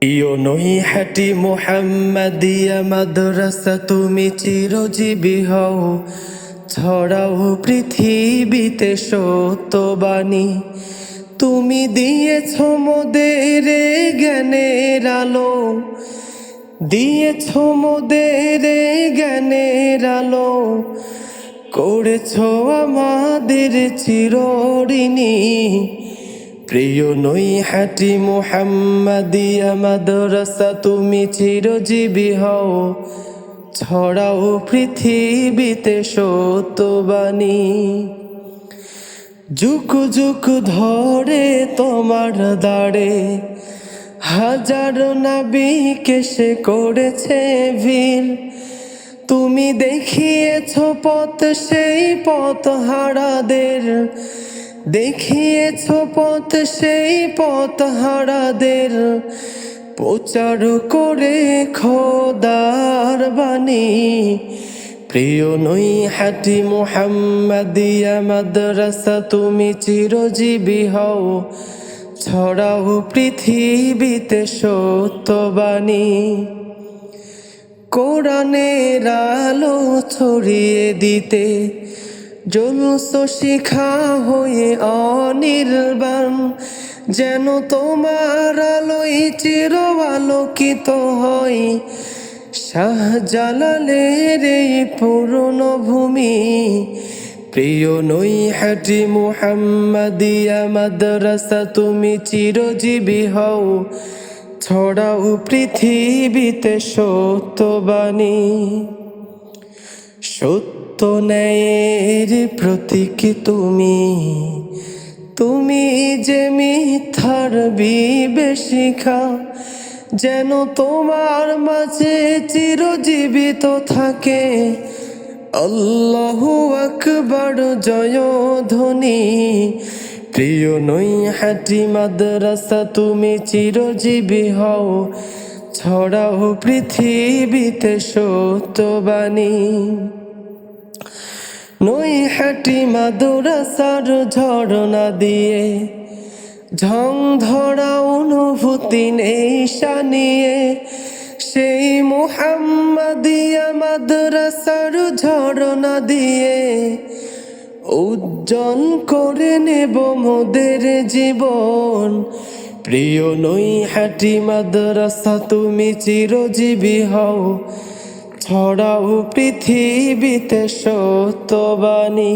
প্রিয় নই হাটি মোহাম্মদিয়া মাদ্রাসা, তুমি চিরজীবী হও। ছড়াও পৃথিবীতে সত্যবাণী। তুমি দিয়েছ মোদের জ্ঞানের আলো। দিয়েছ মোদের জ্ঞানের আলো। করেছ আমাদের চিরঋণী। প্রিয় নই হাটি মোহাম্মদিয়া মাদ্রাসা তুমি চিরজীবী হও। ছড়াও পৃথিবীতে সত্যবাণী। যুগ যুগ ধরে তোমার দাঁড়ে হাজার নাবিকে সে করেছে ভিল তুমি দেখিয়েছ পথ, সেই পথ হারাদের দেখিয়েছ পথ, সেই পথ হারাদের। প্রচার করে খোদার বাণী। প্রিয় নই হাটি মোহাম্মদিয়া মাদ্রাসা, তুমি চিরজীবী হও। ছড়াও পৃথিবীতে সত্যবাণী। কোরআনের আলো ছড়িয়ে দিতে জলস শিখা হয়ে অনির্বাণ যেন তোমার আলোই চির আলোকিত হয়। শাহজালালের এই পুরনো ভূমি, প্রিয় নই হাটি মুহাম্মাদিয়া মাদ্রাসা, তুমি চিরজীবী হও। ছড়াও পৃথিবীতে সত্যবাণী। সত্য ন্যায়ের প্রতীক তুমি। তুমি যে মিথ্যার বিবেশিখা যেন তোমার মাঝে চিরজীবিত থাকে। আল্লাহু আকবর জয় ধ্বনি প্রিয় নই হাটি মাদ্রাসা, তুমি চিরজীবী হও। ছড়াও পৃথিবীতে সত্যবাণী। নই হাটি মাদ্রাসার ঝরনা দিয়ে, ঝং ধরা অনুভূতি নেই শানিয়ে। সেই মুহাম্মাদিয়া মাদ্রাসার ঝরনা দিয়ে, উজ্জ্বল করে নেব মোদের জীবন। প্রিয় নই হাটি মাদ্রাসা, তুমি চিরজীবী হও। ছড়াও পৃথিবীতে সত্যবাণী।